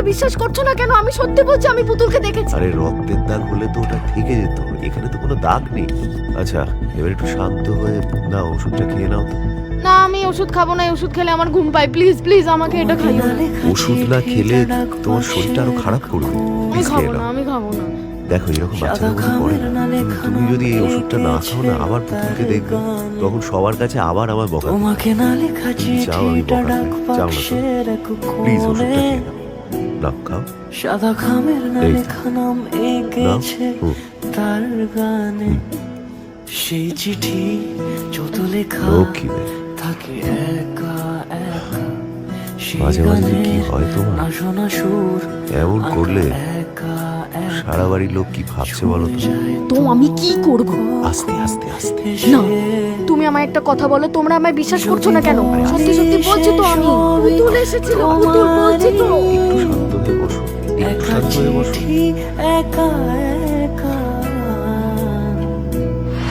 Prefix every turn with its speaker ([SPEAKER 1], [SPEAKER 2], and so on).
[SPEAKER 1] আমাকে বিশ্বাস করছ না কেন? আমি সত্যি বলছি আমি পুতুলকে দেখেছি।
[SPEAKER 2] আরে রক্তের দাগ হলে তো ওটা থেকে যেত। এখানে তো কোনো দাগ নেই। আচ্ছা এবার একটু শান্ত হয়ে না ওষুধটা খেয়ে নাও তো।
[SPEAKER 1] না আমি ওষুধ খাব না এই ওষুধ খেলে আমার ঘুম পায়। প্লিজ প্লিজ আমাকে এটা খাইও।
[SPEAKER 2] ওষুধ না খেলে তোমার শরীরটা আরও খারাপ করবে।
[SPEAKER 1] আমি খাব না আমি খাব না।
[SPEAKER 2] দেখো এরকম বাচ্চাদের মধ্যে পড়ে না। তুমি- তুমি যদি এই ওষুধটা না খাও না আবার পুতুলকে দেখবে তখন সবার কাছে আবার আমার বকা
[SPEAKER 3] তোমাকে না লেখা
[SPEAKER 2] চাও আমি
[SPEAKER 3] চিঠিটা
[SPEAKER 2] বকা
[SPEAKER 3] ডাক
[SPEAKER 2] চাও না?
[SPEAKER 3] বাক্সের এক
[SPEAKER 2] প্লিজ ওষুধটা খেয়ে নাও। খাও।
[SPEAKER 3] সাদা খামের না। লেখা নাম এঁকেছে
[SPEAKER 2] হুম।
[SPEAKER 3] তার গানে। সেই চিঠি যত লেখা থাকে একা একা।
[SPEAKER 2] মাঝে মাঝে কি হয় তোমার?
[SPEAKER 3] না শোনা সুর
[SPEAKER 2] এমন করলে? সারা বাড়ির লোক কি ভাবছে বলো তো?
[SPEAKER 1] তো আমি কি করব?
[SPEAKER 2] আস্তে আস্তে আস্তে।
[SPEAKER 1] না তুমি আমায় একটা কথা বলো তোমরা আমায় বিশ্বাস করছ না কেন? সত্যি সত্যি বলছি তো আমি। পুতুল এসেছিল পুতুল বলছি তো।
[SPEAKER 3] একা চিঠি একা